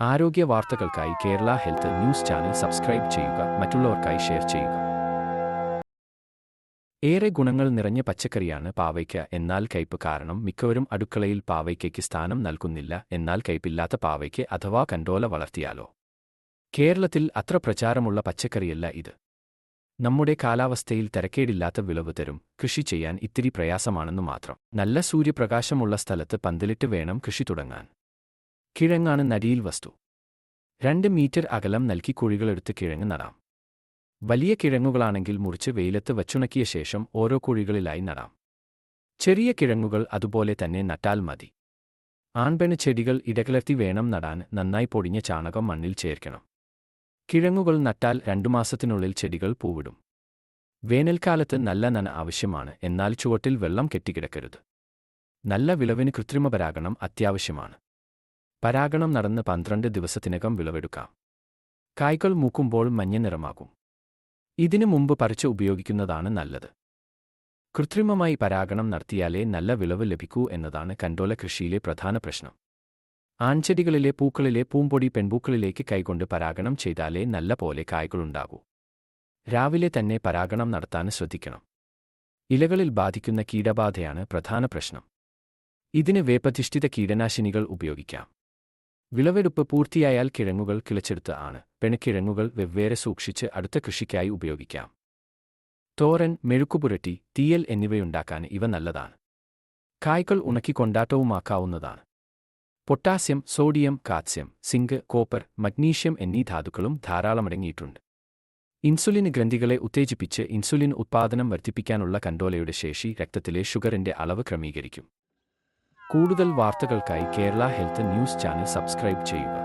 ആരോഗ്യ വാർത്തകൾക്കായി Kerala health news channel subscribe ചെയ്യുക മറ്റുള്ളവർക്കായി ഷെയർ ചെയ്യുക. ഏറെ ഗുണങ്ങൾ നിറഞ്ഞ പച്ചക്കറിയാണ് പാവയ്ക്ക. എന്നാൽ കയ്പ് കാരണം മിക്കവരും അടുക്കളയിൽ പാവയ്ക്കയ്ക്ക് സ്ഥാനം നൽകുന്നില്ല. എന്നാൽ കയ്പില്ലാത്ത പാവയ്ക്ക് അഥവാ കണ്ടോല വളർത്തിയാലോ? കേരളത്തിൽ അത്ര പ്രചാരമുള്ള പച്ചക്കറിയല്ല ഇത്. നമ്മുടെ കാലാവസ്ഥയിൽ തിരക്കേടില്ലാത്ത വിളവ് തരും. കൃഷി ചെയ്യാൻ ഇത്തിരി പ്രയാസമാണെന്നു മാത്രം. നല്ല സൂര്യപ്രകാശമുള്ള സ്ഥലത്ത് പന്തലിട്ട് വേണം കൃഷി തുടങ്ങാൻ. കിഴങ്ങാണ് നരിയിൽ വസ്തു. രണ്ട് മീറ്റർ അകലം നൽകി കുഴികളെടുത്ത് കിഴങ്ങ് നടാം. വലിയ കിഴങ്ങുകളാണെങ്കിൽ മുറിച്ച് വെയിലത്ത് വച്ചുണക്കിയ ശേഷം ഓരോ കുഴികളിലായി നടാം. ചെറിയ കിഴങ്ങുകൾ അതുപോലെ തന്നെ നട്ടാൽ മതി. ആൺപെണ് ചെടികൾ ഇടകലർത്തി വേണം നടാൻ നന്നായി പൊടിഞ്ഞ ചാണകം മണ്ണിൽ ചേർക്കണം. കിഴങ്ങുകൾ നട്ടാൽ രണ്ടു മാസത്തിനുള്ളിൽ ചെടികൾ പൂവിടും. വേനൽക്കാലത്ത് നല്ല നന ആവശ്യമാണ് എന്നാൽ ചുവട്ടിൽ വെള്ളം കെട്ടിക്കിടക്കരുത്. നല്ല വിളവിന് കൃത്രിമപരാഗണം അത്യാവശ്യമാണ്. പരാഗണം നടന്ന് പന്ത്രണ്ട് ദിവസത്തിനകം വിളവെടുക്കാം. കായ്കൾ മൂക്കുമ്പോൾ മഞ്ഞ നിറമാകും. ഇതിനു മുമ്പ് പറിച്ച് ഉപയോഗിക്കുന്നതാണ് നല്ലത്. കൃത്രിമമായി പരാഗണം നടത്തിയാലേ നല്ല വിളവ് ലഭിക്കൂ എന്നതാണ് കണ്ടോല കൃഷിയിലെ പ്രധാന പ്രശ്നം. ആൺചെടികളിലെ പൂക്കളിലെ പൂമ്പൊടി പെൺപൂക്കളിലേക്ക് കൈകൊണ്ട് പരാഗണം ചെയ്താലേ നല്ല പോലെ കായ്കളുണ്ടാകൂ രാവിലെ തന്നെ പരാഗണം നടത്താൻ ശ്രദ്ധിക്കണം. ഇലകളിൽ ബാധിക്കുന്ന കീടബാധയാണ് പ്രധാന പ്രശ്നം. ഇതിന് വേപ്പധിഷ്ഠിത കീടനാശിനികൾ ഉപയോഗിക്കാം. വിളവെടുപ്പ് പൂർത്തിയായാൽ കിഴങ്ങുകൾ കിളച്ചെടുത്ത് ആണ്. പെണക്കിഴങ്ങുകൾ വെവ്വേറെ സൂക്ഷിച്ച് അടുത്ത കൃഷിക്കായി ഉപയോഗിക്കാം. തോരൻ മെഴുക്കുപുരട്ടി തീയൽ എന്നിവയുണ്ടാക്കാൻ ഇവ നല്ലതാണ്. കായ്കൾ ഉണക്കി കൊണ്ടാട്ടവുമാക്കാവുന്നതാണ് potassium sodium calcium zinc copper magnesium എന്നീ ധാതുക്കളും ധാരാളമടങ്ങിയിട്ടുണ്ട് ഇൻസുലിൻ ഗ്രന്ഥികളെ ഉത്തേജിപ്പിച്ച് ഇൻസുലിൻ ഉത്പാദനം വർദ്ധിപ്പിക്കാനുള്ള കണ്ടോലയുടെ ശേഷി രക്തത്തിലെ ഷുഗറിന്റെ അളവ് ക്രമീകരിക്കും. കൂടുതൽ വാർത്തകൾക്കായി Kerala health news channel subscribe ചെയ്യുക.